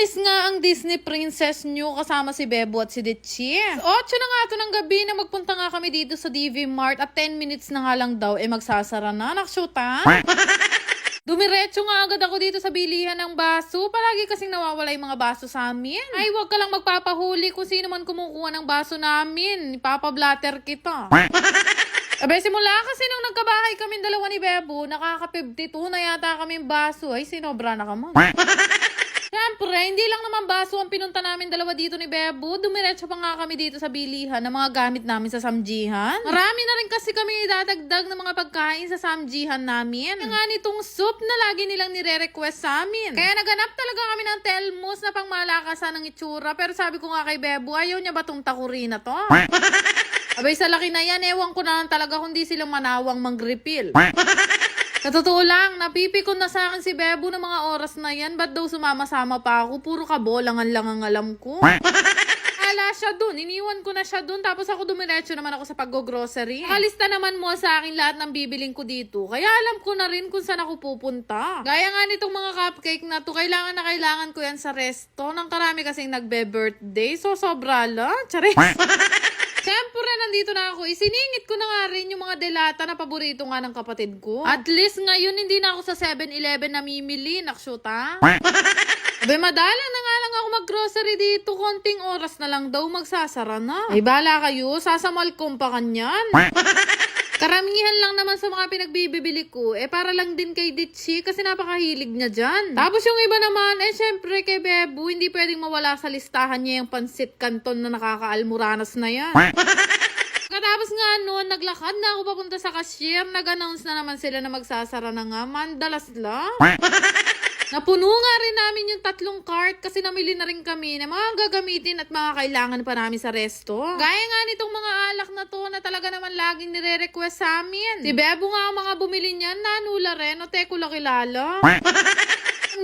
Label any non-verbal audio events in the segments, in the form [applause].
Umalis nga ang Disney princess nyo kasama si Bebo at si Ditchi. Otso na nga to ng gabi na magpunta nga kami dito sa DV Mart at 10 minutes na nga lang daw eh magsasara na. Nakshuta? [laughs] Dumiretso nga agad ako dito sa bilihan ng baso. Palagi kasing nawawala yung mga baso sa amin. Ay, wag ka lang magpapahuli kung sino man kumukuha ng baso namin. Ipapablatter kita. [laughs] Abe, simula kasi nung nagkabahay kami dalawa ni Bebo, nakaka-52 na yata kami baso. Ay, sinobra na ka mo. [laughs] Siyempre, hindi lang naman baso ang pinunta namin dalawa dito ni Bebo. Dumiretso pa nga kami dito sa bilihan ng mga gamit namin sa samjihan. Marami na rin kasi kami idadagdag ng mga pagkain sa samjihan namin. Kaya nga nitong soup na lagi nilang nire-request sa amin. Kaya naganap talaga kami ng telmos na pangmalakasan ng itsura. Pero sabi ko nga kay Bebo, ayaw niya ba tong takuri na to? [laughs] Abay, sa laki na yan, ewan ko na lang talaga kung di sila manawang mag-refill. [laughs] Sa totoo lang, napipikon na sa akin si Bebo ng mga oras na yan. Ba't daw sumama-sama pa ako? Puro kabolangan lang ang alam ko. [laughs] Ala siya dun. Iniwan ko na siya dun. Tapos ako dumiretso naman ako sa pag-grocery. Alista naman mo sa akin lahat ng bibiling ko dito. Kaya alam ko na rin kung saan ako pupunta. Gaya nga nitong mga cupcake na to, kailangan na kailangan ko yan sa resto. Nang karami kasing nagbe-birthday. So, sobra lang. Charis. [laughs] Siyempre, nandito na ako. Isiningit ko na nga rin yung mga delata na paborito nga ng kapatid ko. At least ngayon, hindi na ako sa 7-Eleven namimili. Nakshuta. [laughs] Abe, madalang na nga lang ako mag-grocery dito. Konting oras na lang daw magsasara na. Ay, bala kayo. Sasamalkom pa kanyan. [laughs] Karamihan lang naman sa mga pinagbibili ko, eh para lang din kay Ditchi kasi napakahilig niya dyan. Tapos yung iba naman, eh syempre kay Bebo, hindi pwedeng mawala sa listahan niya yung pansit canton na nakakaalmuranas na yan. [laughs] Katapos nga noon, naglakad na ako papunta sa cashier. Nag-announce na naman sila na magsasara na nga. Mandalas lang. [laughs] Napuno nga rin namin yung tatlong cart kasi namili na rin kami ng mga gagamitin at mga kailangan pa namin sa resto. Gaya nga nitong mga alak na to na talaga naman laging nire-request sa amin. Si Bebo nga ang mga bumili niyan, nanula rin o teko la kilala.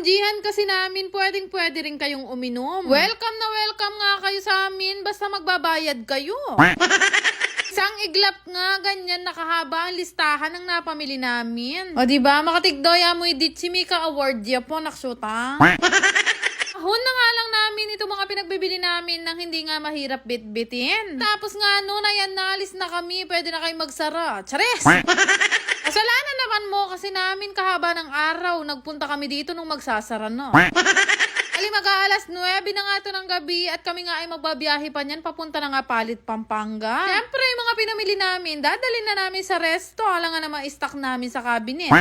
Jihan [laughs] kasi namin, pwedeng pwede rin kayong uminom. Welcome na welcome nga kayo sa amin, basta magbabayad kayo. [laughs] Isang iglap nga, ganyan nakahaba ang listahan ng napamili namin. O di ba makatigdoya mo Ditchi Mika Award ya po, naksuta. [laughs] Ahon na nga lang namin itong mga pinagbibili namin nang hindi nga mahirap bit-bitin. Tapos nga no, na yan, naalis na kami, pwede na kayo magsara. Chares! [laughs] Kasalanan naman mo kasi namin kahaba ng araw, nagpunta kami dito nung magsasara na. [laughs] Ali mag-aalas 9 na nga ito ng gabi at kami nga ay magbabiyahe pa niyan papunta na nga Palit, Pampanga. Siyempre, yung mga pinamili namin, dadalhin na namin sa resto. Alam nga naman, stock namin sa cabinet.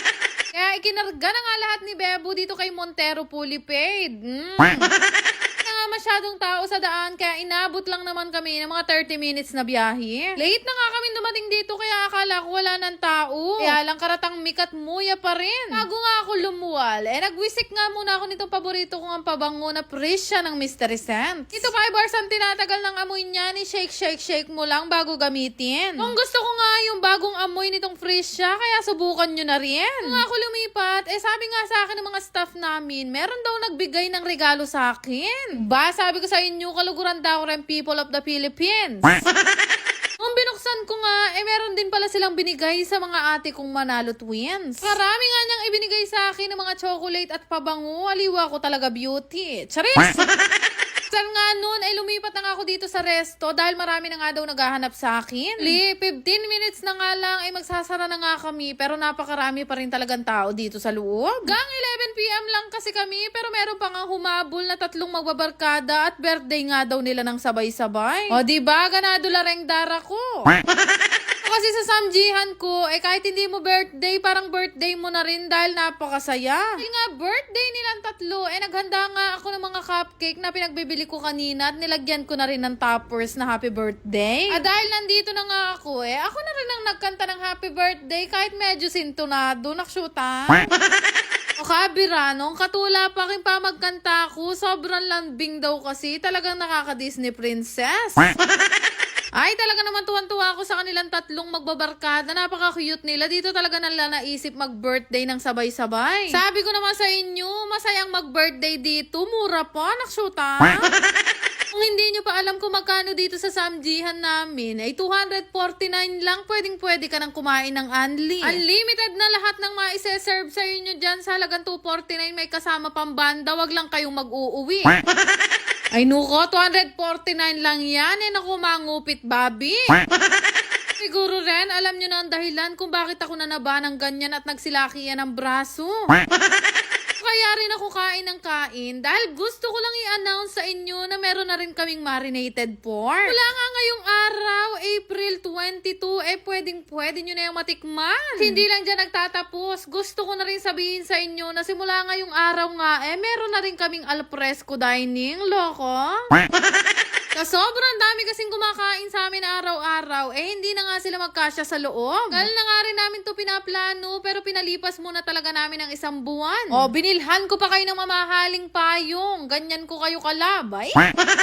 [laughs] Kaya ikinarga na nga lahat ni Bebo dito kay Montero Fully Paid. Mm. [laughs] Nga masyadong tao sa daan kaya inabot lang naman kami ng mga 30 minutes na biyahe. Late na nga kami dumating dito kaya akala ko wala ng tao. Kaya lang karatang mikat muya pa rin. Bago nga ako lumuwal, eh nagwisik nga muna ako nitong paborito kong ang pabango na presya ng Mystery Scent. Ito 5 hours ang tinatagal ng amoy niya ni shake shake shake mo lang bago gamitin. Kung gusto ko nga yung bagong amoy nitong presya kaya subukan nyo na rin. Nung ako lumipat, eh sabi nga sa akin ng mga staff namin, meron daw nagbigay ng regalo sa akin. Ba, sabi ko sa inyo, kaluguran daw rin people of the Philippines. Nung [laughs] binuksan ko nga, eh meron din pala silang binigay sa mga ate kong Manalo Twins. Karami nga niyang ibinigay sa akin ng mga chocolate at pabango. Aliwa ko talaga beauty. Charis! [laughs] Saan nga noon ay lumipat na nga ako dito sa resto dahil marami na nga daw naghahanap sa akin. Li, 15 minutes na nga lang ay magsasara na nga kami pero napakarami pa rin talagang tao dito sa loob. Gang 11pm lang kasi kami pero meron pa nga humabol na tatlong magbabarkada at birthday nga daw nila ng sabay-sabay. O di ba ganado lareng dara ko. [laughs] Kasi sa samjihan ko, eh kahit hindi mo birthday, parang birthday mo na rin dahil napakasaya. Dahil nga birthday nilang tatlo, eh naghanda nga ako ng mga cupcake na pinagbibili ko kanina at nilagyan ko na rin ng toppers na happy birthday. At dahil nandito na nga ako, eh ako na rin ang nagkanta ng happy birthday kahit medyo sintonado, nakshuta. [laughs] O kabira, nung katula pa kin pa magkanta ako, sobrang lambing daw kasi, talagang nakaka-Disney princess. [laughs] Ay, talaga naman tuwan-tuwa ako sa kanilang tatlong magbabarkada. Napaka-cute nila. Dito talaga nila naisip mag-birthday ng sabay-sabay. Sabi ko naman sa inyo, masayang mag-birthday dito. Mura pa, naksyuta. [laughs] Kung hindi nyo pa alam kung magkano dito sa samjihan namin, ay 249 lang pwedeng pwede ka nang kumain ng unli. Unlimited na lahat ng maiseserve sa inyo dyan sa halagang 249 may kasama pang banda, wag lang kayong mag-uuwi. [laughs] Ay nuko, 249 lang yan. Eh naku, mangupit, Bobby. [laughs] Siguro rin, alam nyo na ang dahilan kung bakit ako nanaba ng ganyan at nagsilaki yan ng braso. [laughs] Kaya rin ako kain ng kain dahil gusto ko lang i-announce sa inyo na meron na rin kaming marinated pork. Wala nga ngayong araw, April 22, eh pwedeng pwede nyo na yung matikman. At Hindi lang dyan nagtatapos. Gusto ko na rin sabihin sa inyo na simula ngayong araw nga, eh meron na rin kaming alfresco dining. Loko? [laughs] Sa sobrang dami kasing kumakain sa amin araw-araw, eh hindi na nga sila magkasya sa loob. Kala na nga rin namin to pinaplano, pero pinalipas muna talaga namin ng isang buwan. O, binilhan ko pa kayo ng mamahaling payong. Ganyan ko kayo kalabay.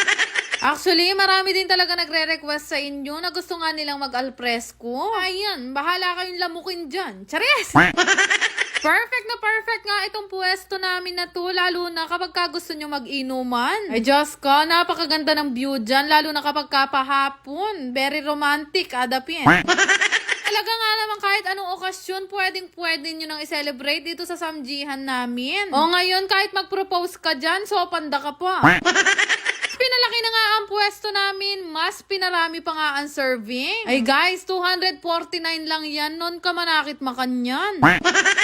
[laughs] Actually, marami din talaga nagre-request sa inyo na gusto nga nilang mag-alfresco. Ayan, bahala kayong lamukin dyan. Chares! [laughs] Perfect na perfect nga itong pwesto namin na to, lalo na kapag ka gusto nyo mag-inuman. Ay, Diyos ko, napakaganda ng view dyan, lalo na kapag kapahapon. Very romantic, adapin. [laughs] Talaga nga naman kahit anong okasyon, pwedeng pwede nyo nang i-celebrate dito sa samjihan namin. O ngayon, kahit mag-propose ka dyan, so panda ka pa. [laughs] Pinalaki na nga ang pwesto namin, mas pinarami pa nga ang serving. Ay guys, 249 lang yan, non ka manakit makanyan. [laughs]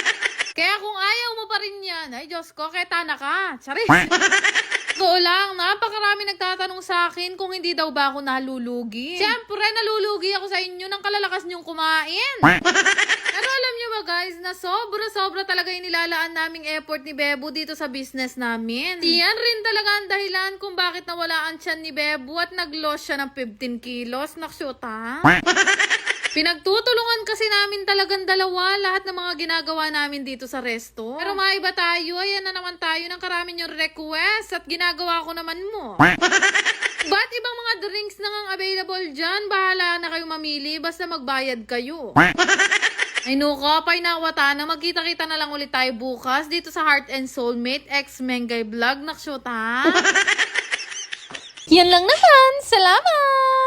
Kaya kung ayaw mo pa rin yan, ay Diyos ko, keta na ka. Charis. Totoo lang, napakarami nagtatanong sa akin kung hindi daw ba ako nalulugi. Siyempre, nalulugi ako sa inyo ng kalalakas niyong kumain. Pero alam niyo ba guys, na sobra-sobra talaga yung nilalaan naming effort ni Bebo dito sa business namin. Yan rin talaga ang dahilan kung bakit nawala ang tiyan ni Bebo at nag-loss siya ng 15 kilos. Nakshoot ha? [laughs] Pinagtutulungan kasi namin talagang dalawa lahat ng mga ginagawa namin dito sa resto. Pero maiba tayo, ayan na naman tayo ng karami yung request at ginagawa ko naman mo. [laughs] Ba't ibang mga drinks na nga available dyan? Bahala na kayo mamili, basta magbayad kayo. [laughs] Ay nuko, painawata na magkita-kita na lang ulit tayo bukas dito sa Heart and Soulmate X Mengay Vlog. Nakshoot ha? [laughs] Yan lang naman. Salamat!